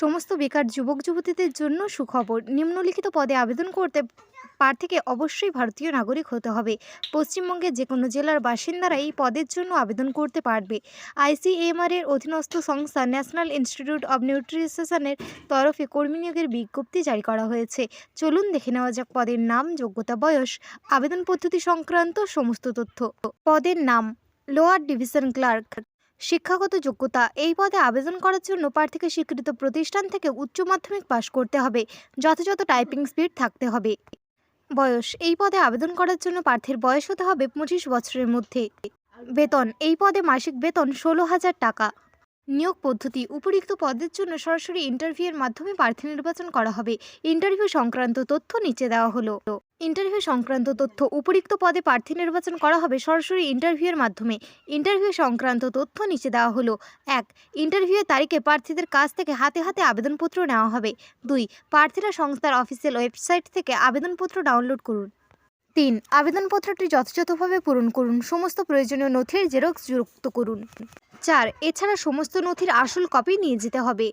সমস্ত বেকার যুবক যুবতীদের জন্য সুখবর। নিম্নলিখিত পদে আবেদন করতে প্রার্থীকে অবশ্যই ভারতীয় নাগরিক হতে হবে। পশ্চিমবঙ্গের যে কোনো জেলার বাসিন্দারা এই পদের জন্য আবেদন করতে পারবে। আইসিএমআর এর অধীনস্থ সংস্থা ন্যাশনাল ইনস্টিটিউট অব নিউট্রিশনের তরফে কর্মী নিয়োগের বিজ্ঞপ্তি জারি করা হয়েছে। চলুন দেখে নেওয়া যাক পদের নাম, যোগ্যতা, বয়স, আবেদন পদ্ধতি সংক্রান্ত সমস্ত তথ্য। পদের নাম, লোয়ার ডিভিশন ক্লার্ক। শিক্ষাগত যোগ্যতা এই পদে আবেদন করার জন্য প্রার্থীকে স্বীকৃত প্রতিষ্ঠান থেকে উচ্চ মাধ্যমিক পাশ করতে হবে। যথাযথ টাইপিং স্পিড থাকতে হবে। বয়স, এই পদে আবেদন করার জন্য প্রার্থীর বয়স হতে হবে পঁচিশ বছরের মধ্যে। বেতন, এই পদে মাসিক বেতন ষোলো হাজার টাকা। নিয়োগ পদ্ধতি উপরিক্ত পদের জন্য সরাসরি ইন্টারভিউয়ের মাধ্যমে প্রার্থী নির্বাচন করা হবে। ইন্টারভিউ সংক্রান্ত তথ্য নিচে দেওয়া হলো। ইন্টারভিউ সংক্রান্ত তথ্য উপরিক্ত পদে প্রার্থী নির্বাচন করা হবে সরাসরি ইন্টারভিউয়ের মাধ্যমে। ইন্টারভিউ সংক্রান্ত তথ্য নিচে দেওয়া হলো। এক ইন্টারভিউয়ের তারিখে প্রার্থীদের কাছ থেকে হাতে হাতে আবেদনপত্র নেওয়া হবে। দুই, প্রার্থীরা সংস্থার অফিসিয়াল ওয়েবসাইট থেকে আবেদনপত্র ডাউনলোড করুন। তিন, আবেদনপত্রটি যথাযথভাবে পূরণ করুন। সমস্ত প্রয়োজনীয় নথির জেরক্স যুক্ত করুন। চার, এছাড়া সমস্ত নথির আসল কপি নিয়ে যেতে হবে।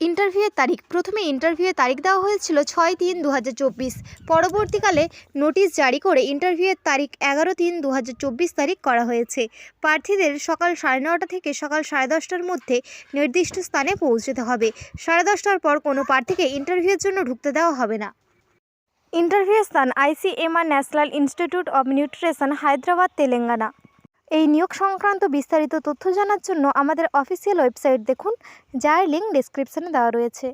ইন্টারভিউয়ের তারিখ, প্রথমে ইন্টারভিউয়ের তারিখ দেওয়া হয়েছিল ছয় তিন দু পরবর্তীকালে নোটিশ জারি করে ইন্টারভিউয়ের তারিখ এগারো তিন দু তারিখ করা হয়েছে। প্রার্থীদের সকাল সাড়ে নটা থেকে সকাল সাড়ে দশটার মধ্যে নির্দিষ্ট স্থানে পৌঁছতে হবে। সাড়ে দশটার পর কোনো প্রার্থীকে ইন্টারভিউয়ের জন্য ঢুকতে দেওয়া হবে না। ইন্টারভিউ স্থান ICMR, national institute of nutrition, Hyderabad, Telangana. এই নিয়োগ সংক্রান্ত বিস্তারিত তথ্য জানার জন্য আমাদের অফিসিয়াল ওয়েবসাইট দেখুন, যার লিঙ্ক ডিসক্রিপশানে দেওয়া রয়েছে।